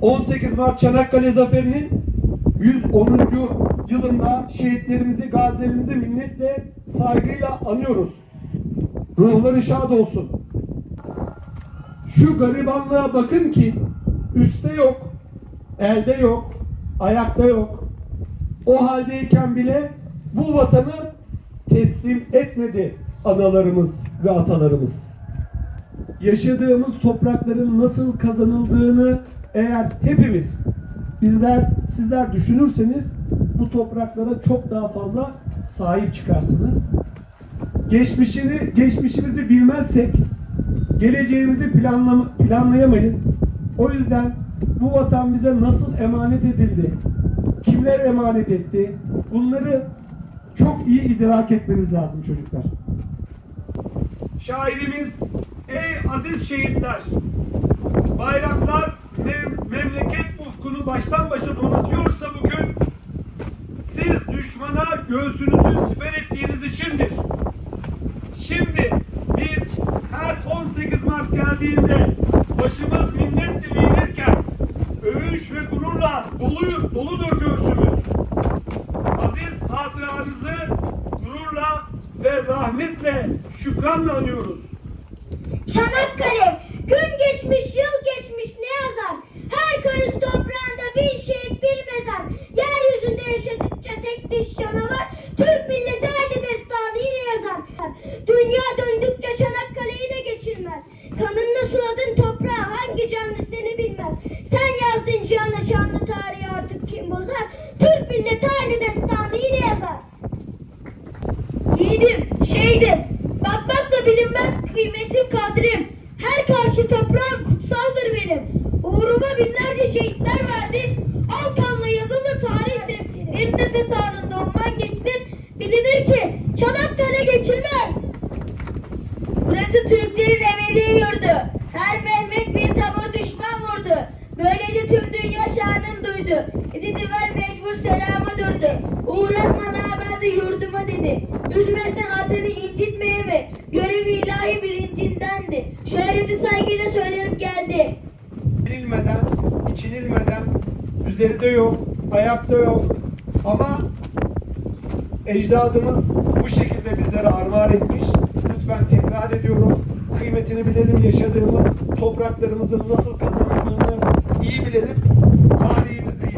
18 Mart Çanakkale Zaferi'nin 110. yılında şehitlerimizi, gazilerimizi minnetle, saygıyla anıyoruz. Ruhları şad olsun. Şu garibanlığa bakın ki üstte yok, elde yok, ayakta yok. O haldeyken bile bu vatanı teslim etmedi analarımız ve atalarımız. Yaşadığımız toprakların nasıl kazanıldığını eğer hepimiz bizler sizler düşünürseniz bu topraklara çok daha fazla sahip çıkarsınız. Geçmişini geçmişimizi bilmezsek geleceğimizi planlama, planlayamayız. O yüzden bu vatan bize nasıl emanet edildi? Kimler emanet etti? Bunları çok iyi idrak etmeniz lazım çocuklar. Şairimiz Ey aziz şehitler! Bayraklar memleket ufkunu baştan başa donatıyorsa bugün siz düşmana göğsünüzü siper ettiğiniz içindir. Şimdi biz her 18 Mart geldiğinde başımız minnetle eğilirken övünç ve gururla dolu, doludur göğsümüz. Aziz hatıranızı gururla ve rahmetle şükranla anıyoruz. Çanakkale gün geçmiş yıl Sen yazdın cihana şanlı tarihi artık kim bozar Türk milleti aynı destanı yine yazar Yiğidim, şehidim. Bakmakla bilinmez kıymetim kadrim. Her karşı toprağım kutsaldır benim. Uğruma binlerce şehitler verdi. Al kanla yazılı tarih defteri. Bir nefes anında ondan geçtin. Bilinir ki Çanakkale geçilmez. Burası Türklerin ebedi yurdu. Duydu. Dedi düvel mecbur selama durdu. Uğratma namerdi yurduma dedi. Üzmesin hatını incitmeye mi? Görevi ilahi birincinden Şöhreti saygıyla söylenip geldi. Bilinmeden, içinilmeden, üzerinde yok, ayakta yok. Ama ecdadımız bu şekilde bizlere armağan etmiş. Lütfen tekrar ediyorum. Kıymetini bilelim yaşadığımız topraklarımızın nasıl kazanıldığını iyi bilelim. Tarihimizde